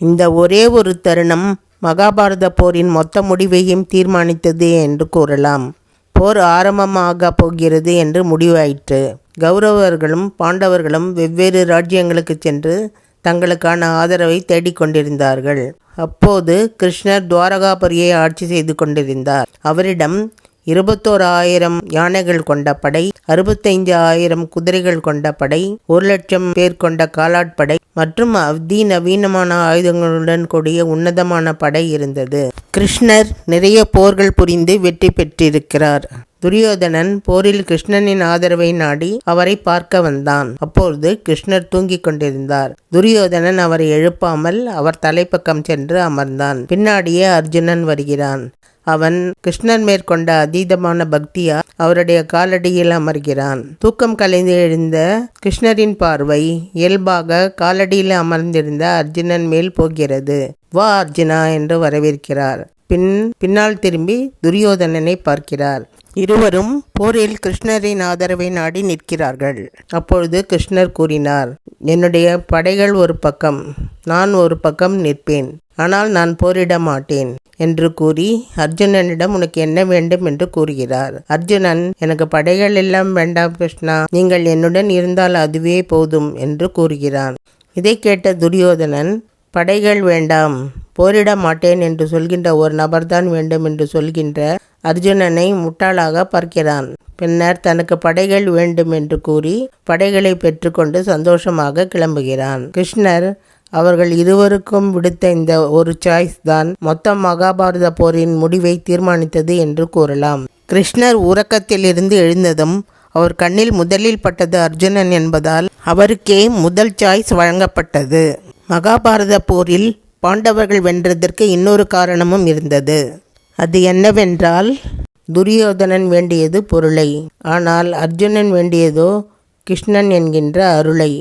இந்த ஒரே ஒரு தருணம் மகாபாரத போரின் மொத்த முடிவையும் தீர்மானித்தது என்று கூறலாம். போர் ஆரம்பமாக போகிறது என்று முடிவாயிற்று. கௌரவர்களும் பாண்டவர்களும் வெவ்வேறு ராஜ்யங்களுக்கு சென்று தங்களுக்கான ஆதரவை தேடிக்கொண்டிருந்தார்கள் அப்போது கிருஷ்ணர் துவாரகாபுரியை ஆட்சி செய்து கொண்டிருந்தார். அவரிடம் இருபத்தோரு ஆயிரம் யானைகள் கொண்ட படை அறுபத்தைந்து ஆயிரம் குதிரைகள் கொண்ட படை ஒரு லட்சம் பேர் கொண்ட காலாட்படை மற்றும் அதிநவீனமான ஆயுதங்களுடன் கூடிய உன்னதமான படை இருந்தது. கிருஷ்ணர் நிறைய போர்கள் புரிந்து வெற்றி பெற்றிருக்கிறார். துரியோதனன் போரில் கிருஷ்ணனின் ஆதரவை நாடி அவரை பார்க்க வந்தான். அப்பொழுது கிருஷ்ணர் தூங்கிக் கொண்டிருந்தார். துரியோதனன் அவரை எழுப்பாமல் அவர் தலைப்பக்கம் சென்று அமர்ந்தான். பின்னாடியே அர்ஜுனன் வருகிறான். அவன் கிருஷ்ணன் மேற்கொண்ட அதீதமான பக்தியா அவருடைய காலடியில் அமர்கிறான். தூக்கம் கலைந்து எழுந்த கிருஷ்ணரின் பார்வை இயல்பாக காலடியில் அமர்ந்திருந்த அர்ஜுனன் மேல் போகிறது. வா அர்ஜுனா என்று வரவேற்கிறார். பின் பின்னால் திரும்பி துரியோதனனை பார்க்கிறார். இருவரும் போரில் கிருஷ்ணரின் ஆதரவை நாடி நிற்கிறார்கள். அப்பொழுது கிருஷ்ணர் கூறினார் என்னுடைய படைகள் ஒரு பக்கம் நான் ஒரு பக்கம் நிற்பேன். ஆனால் நான் போரிட மாட்டேன். என்று கூறி அர்ஜுனனிடம் உனக்கு என்ன வேண்டும்? என்று கூறுகிறார். அர்ஜுனன் எனக்கு படைகள் எல்லாம் வேண்டாம் கிருஷ்ணா. நீங்கள் என்னுடன் இருந்தால் அதுவே போதும் என்று கூறுகிறான். இதை கேட்ட துரியோதனன் படைகள் வேண்டாம். போரிட மாட்டேன் என்று சொல்கின்ற ஒரு நபர்தான் வேண்டும் என்று சொல்கின்ற அர்ஜுனனை முட்டாளாக பார்க்கிறான். பின்னர் தனக்கு படைகள் வேண்டும் என்று கூறி படைகளை பெற்றுக்கொண்டு சந்தோஷமாக கிளம்புகிறான். கிருஷ்ணர் அவர்கள் இருவருக்கும் விடுத்த இந்த ஒரு சாய்ஸ் தான் மொத்த மகாபாரத போரின் முடிவை தீர்மானித்தது என்று கூறலாம். கிருஷ்ணர் உறக்கத்திலிருந்து எழுந்ததும் அவர் கண்ணில் முதலில் பட்டது அர்ஜுனன் என்பதால் அவருக்கே முதல் சாய்ஸ் வழங்கப்பட்டது. மகாபாரத போரில் பாண்டவர்கள் வென்றதற்கு இன்னொரு காரணமும் இருந்தது. அது என்னவென்றால் துரியோதனன் வேண்டியது பொருளை. ஆனால் அர்ஜுனன் வேண்டியதோ கிருஷ்ணன் என்கின்ற அருளை.